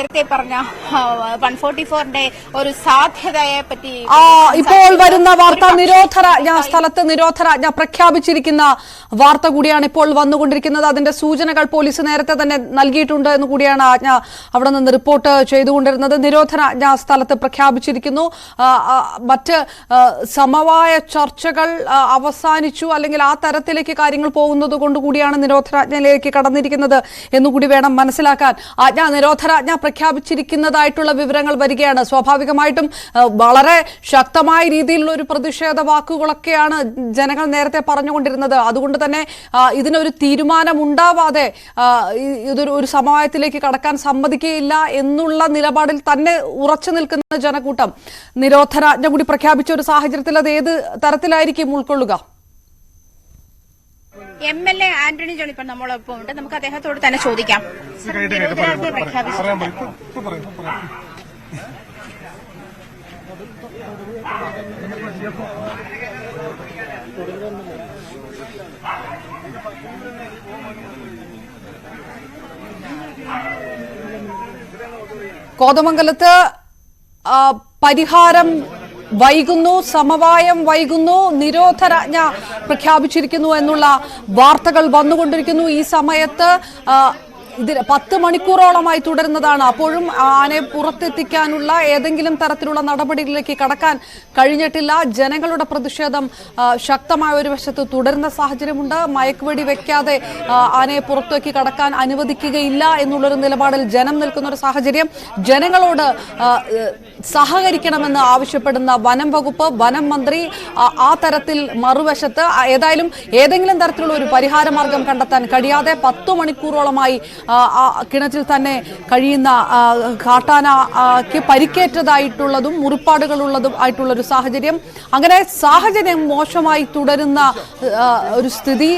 നേരത്തെ പറഞ്ഞ one forty ഫോറിന്റെ ഒരു സാധ്യതയെ പറ്റി ഇപ്പോൾ വരുന്ന വാർത്ത നിരോധനാജ്ഞ സ്ഥലത്ത് നിരോധനാജ്ഞ പ്രഖ്യാപിച്ചിരിക്കുന്ന വാർത്ത കൂടിയാണ് ഇപ്പോൾ വന്നുകൊണ്ടിരിക്കുന്നത്. അതിന്റെ സൂചനകൾ പോലീസ് നേരത്തെ തന്നെ നൽകിയിട്ടുണ്ട് എന്ന് കൂടിയാണ് ആജ്ഞ അവിടെ നിന്ന് റിപ്പോർട്ട് ചെയ്തുകൊണ്ടിരുന്നത്. നിരോധനാജ്ഞ സ്ഥലത്ത് പ്രഖ്യാപിച്ചിരിക്കുന്നു. മറ്റ് സമവായ ചർച്ചകൾ അവസാനിച്ചു അല്ലെങ്കിൽ ആ തരത്തിലേക്ക് കാര്യങ്ങൾ പോകുന്നത് കൊണ്ട് കൂടിയാണ് നിരോധനാജ്ഞയിലേക്ക് കടന്നിരിക്കുന്നത് എന്നുകൂടി വേണം മനസ്സിലാക്കാൻ. ആജ്ഞ നിരോധനാജ്ഞ പ്രഖ്യാപിച്ചിരിക്കുന്നതായിട്ടുള്ള വിവരങ്ങൾ വരികയാണ്. സ്വാഭാവികമായിട്ടും വളരെ ശക്തമായ രീതിയിലുള്ള ഒരു പ്രതിഷേധ വാക്കുകളൊക്കെയാണ് ജനങ്ങൾ നേരത്തെ പറഞ്ഞുകൊണ്ടിരുന്നത്. അതുകൊണ്ട് തന്നെ ഇതിനൊരു തീരുമാനം ഉണ്ടാവാതെ ഇതൊരു ഒരു സമവായത്തിലേക്ക് കടക്കാൻ സമ്മതിക്കുകയില്ല എന്നുള്ള നിലപാടിൽ തന്നെ ഉറച്ചു നിൽക്കുന്ന ജനക്കൂട്ടം നിരോധനാജ്ഞ കൂടി പ്രഖ്യാപിച്ച ഒരു സാഹചര്യത്തിൽ അത് ഏത് തരത്തിലായിരിക്കും ഉൾക്കൊള്ളുക? M L A Antony John ഇപ്പൊ നമ്മളൊപ്പം ഉണ്ട്. നമുക്ക് അദ്ദേഹത്തോട് തന്നെ ചോദിക്കാം. കോതമംഗലത്ത് പരിഹാരം വൈകുന്നു സമവായം വൈകുന്നു നിരോധനാജ്ഞ പ്രഖ്യാപിച്ചിരിക്കുന്നു എന്നുള്ള വാർത്തകൾ വന്നുകൊണ്ടിരിക്കുന്നു ഈ സമയത്ത്. ഇതിന് പത്ത് മണിക്കൂറോളമായി തുടരുന്നതാണ്. അപ്പോഴും ആനയെ പുറത്തെത്തിക്കാനുള്ള ഏതെങ്കിലും തരത്തിലുള്ള നടപടികളിലേക്ക് കടക്കാൻ കഴിഞ്ഞിട്ടില്ല. ജനങ്ങളുടെ പ്രതിഷേധം ശക്തമായ ഒരു വശത്ത് തുടരുന്ന സാഹചര്യമുണ്ട്. മയക്കുവെടി വെക്കാതെ ആനയെ പുറത്തേക്ക് കടക്കാൻ അനുവദിക്കുകയില്ല എന്നുള്ളൊരു നിലപാടിൽ ജനം നിൽക്കുന്ന ഒരു സാഹചര്യം. ജനങ്ങളോട് സഹകരിക്കണമെന്ന് ആവശ്യപ്പെടുന്ന വനം വകുപ്പ് വനം മന്ത്രി ആ, തരത്തിൽ മറുവശത്ത് ഏതായാലും ഏതെങ്കിലും തരത്തിലുള്ള ഒരു പരിഹാര മാർഗം കണ്ടെത്താൻ കഴിയാതെ പത്തു മണിക്കൂറോളമായി കിണറ്റിൽ തന്നെ കഴിയുന്ന കാട്ടാനയ്ക്ക് പരിക്കേറ്റതായിട്ടുള്ളതും മുറിപ്പാടുകളുള്ളതും ആയിട്ടുള്ള ഒരു സാഹചര്യം. അങ്ങനെ സാഹചര്യം മോശമായി തുടരുന്ന ഒരു സ്ഥിതി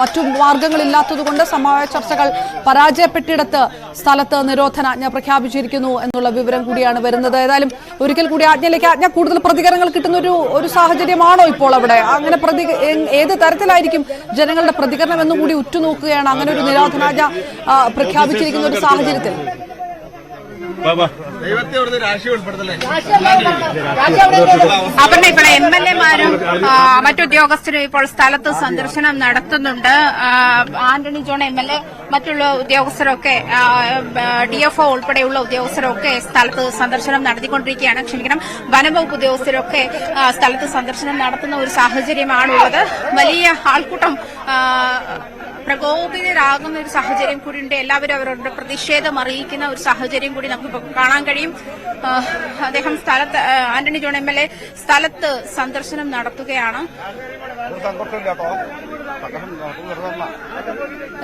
മറ്റു മാർഗങ്ങളില്ലാത്തതുകൊണ്ട് സമവായ ചർച്ചകൾ പരാജയപ്പെട്ടിടത്ത് സ്ഥലത്ത് നിരോധനാജ്ഞ പ്രഖ്യാപിച്ചിരിക്കുന്നു എന്നുള്ള വിവരം കൂടിയാണ് വരുന്നത്. ഏതായാലും ഒരിക്കൽ കൂടി ആജ്ഞയിലേക്ക് ആജ്ഞ കൂടുതൽ പ്രതികരണങ്ങൾ കിട്ടുന്ന ഒരു ഒരു സാഹചര്യമാണോ ഇപ്പോൾ അവിടെ? അങ്ങനെ പ്രതി ഏത് തരത്തിലായിരിക്കും ജനങ്ങളുടെ പ്രതികരണം എന്നും കൂടി ഉറ്റുനോക്കുകയാണ്. അങ്ങനെ ഒരു നിരോധനാജ്ഞ പ്രഖ്യാപിച്ചിരിക്കുന്ന ഒരു സാഹചര്യത്തിൽ. അപർണ ഇപ്പോൾ എം എൽ എമാരും മറ്റുദ്യോഗസ്ഥരും ഇപ്പോൾ സ്ഥലത്ത് സന്ദർശനം നടത്തുന്നുണ്ട്. Antony John M L A മറ്റുള്ള ഉദ്യോഗസ്ഥരൊക്കെ ഡിഎഫ്ഒ ഉൾപ്പെടെയുള്ള ഉദ്യോഗസ്ഥരൊക്കെ സ്ഥലത്ത് സന്ദർശനം നടത്തിക്കൊണ്ടിരിക്കുകയാണ്. ക്ഷമിക്കണം വനംവകുപ്പ് ഉദ്യോഗസ്ഥരൊക്കെ സ്ഥലത്ത് സന്ദർശനം നടത്തുന്ന ഒരു സാഹചര്യമാണുള്ളത്. വലിയ ആൾക്കൂട്ടം പ്രകോപിതരാകുന്ന ഒരു സാഹചര്യം കൂടിയുണ്ട്. എല്ലാവരും അവരുടെ പ്രതിഷേധം അറിയിക്കുന്ന ഒരു സാഹചര്യം കൂടി നമുക്ക് കാണാൻ കഴിയും. അദ്ദേഹം സ്ഥലത്ത് Antony John M L A സ്ഥലത്ത് സന്ദർശനം നടത്തുകയാണ്.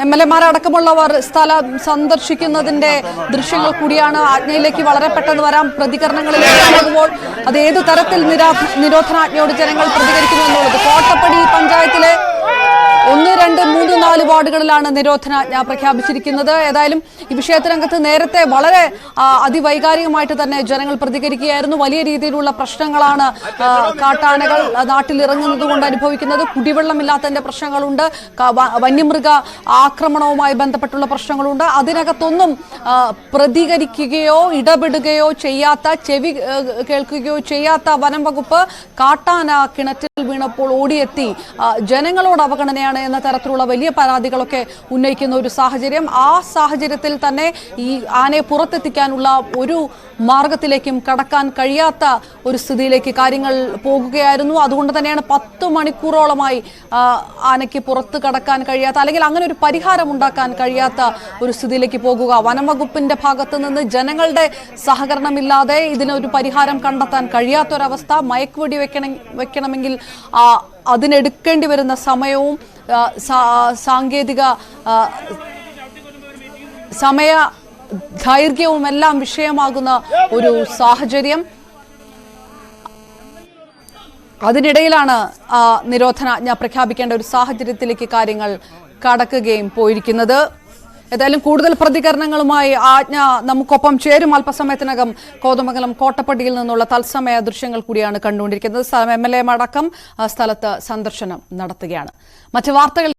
എം എൽ എമാരടക്കമുള്ളവർ സ്ഥലം സന്ദർശിക്കുന്നതിന്റെ ദൃശ്യങ്ങൾ കൂടിയാണ് ആജ്ഞയിലേക്ക് വളരെ പെട്ടെന്ന് വരാം. പ്രതികരണങ്ങളിലേക്ക് പോകുമ്പോൾ അത് ഏത് തരത്തിൽ നിരാ- നിരോധനാജ്ഞയോട് ജനങ്ങൾ പ്രതികരിക്കുന്നു എന്നുള്ളത്? കോട്ടപ്പടി വാർഡുകളിലാണ് നിരോധനാജ്ഞ പ്രഖ്യാപിച്ചിരിക്കുന്നത്. ഏതായാലും ഈ വിഷയത്തിനകത്ത് നേരത്തെ വളരെ അതിവൈകാരികമായിട്ട് തന്നെ ജനങ്ങൾ പ്രതികരിക്കുകയായിരുന്നു. വലിയ രീതിയിലുള്ള പ്രശ്നങ്ങളാണ് കാട്ടാനകൾ നാട്ടിൽ ഇറങ്ങുന്നത് കൊണ്ട് അനുഭവിക്കുന്നത്. കുടിവെള്ളമില്ലാത്തതിന്റെ പ്രശ്നങ്ങളുണ്ട്. വന്യമൃഗ ആക്രമണവുമായി ബന്ധപ്പെട്ടുള്ള പ്രശ്നങ്ങളുണ്ട്. അതിനകത്തൊന്നും പ്രതികരിക്കുകയോ ഇടപെടുകയോ ചെയ്യാത്ത ചെവി കേൾക്കുകയോ ചെയ്യാത്ത വനം വകുപ്പ് കാട്ടാന കിണറ്റിൽ വീണപ്പോൾ ഓടിയെത്തി. ജനങ്ങളോട് അവഗണനയാണ് എന്ന തരത്തിലുള്ള വലിയ പരാതികളൊക്കെ ഉന്നയിക്കുന്ന ഒരു സാഹചര്യം. ആ സാഹചര്യത്തിൽ തന്നെ ഈ ആനയെ പുറത്തെത്തിക്കാനുള്ള ഒരു മാർഗത്തിലേക്കും കടക്കാൻ കഴിയാത്ത ഒരു സ്ഥിതിയിലേക്ക് കാര്യങ്ങൾ പോകുകയായിരുന്നു. അതുകൊണ്ട് തന്നെയാണ് പത്ത് മണിക്കൂറോളമായി ആനയ്ക്ക് പുറത്ത് കടക്കാൻ കഴിയാത്ത അല്ലെങ്കിൽ അങ്ങനെ ഒരു പരിഹാരം ഉണ്ടാക്കാൻ കഴിയാത്ത ഒരു സ്ഥിതിയിലേക്ക് പോകുക. വനം വകുപ്പിന്റെ ഭാഗത്ത് നിന്ന് ജനങ്ങളുടെ സഹകരണമില്ലാതെ ഇതിനൊരു പരിഹാരം കണ്ടെത്താൻ കഴിയാത്തൊരവസ്ഥ മയക്കുവെടി വെക്കണം വെക്കണമെങ്കിൽ അതിനെടുക്കേണ്ടി വരുന്ന സമയവും സാങ്കേതിക സമയ ദൈർഘ്യവും എല്ലാം വിഷയമാകുന്ന ഒരു സാഹചര്യം. അതിനിടയിലാണ് നിരോധനാജ്ഞ പ്രഖ്യാപിക്കേണ്ട ഒരു സാഹചര്യത്തിലേക്ക് കാര്യങ്ങൾ കടക്കുകയും പോയിരിക്കുന്നത്. ഏതായാലും കൂടുതൽ പ്രതികരണങ്ങളുമായി ആജ്ഞ നമുക്കൊപ്പം ചേരും. അല്പസമയത്തിനകം കോതമംഗലം കോട്ടപ്പടിയിൽ നിന്നുള്ള തത്സമയ ദൃശ്യങ്ങൾ കൂടിയാണ് കണ്ടുകൊണ്ടിരിക്കുന്നത്. എം എൽ എ അടക്കം സ്ഥലത്ത് സന്ദർശനം നടത്തുകയാണ്. മറ്റ് വാർത്തകൾ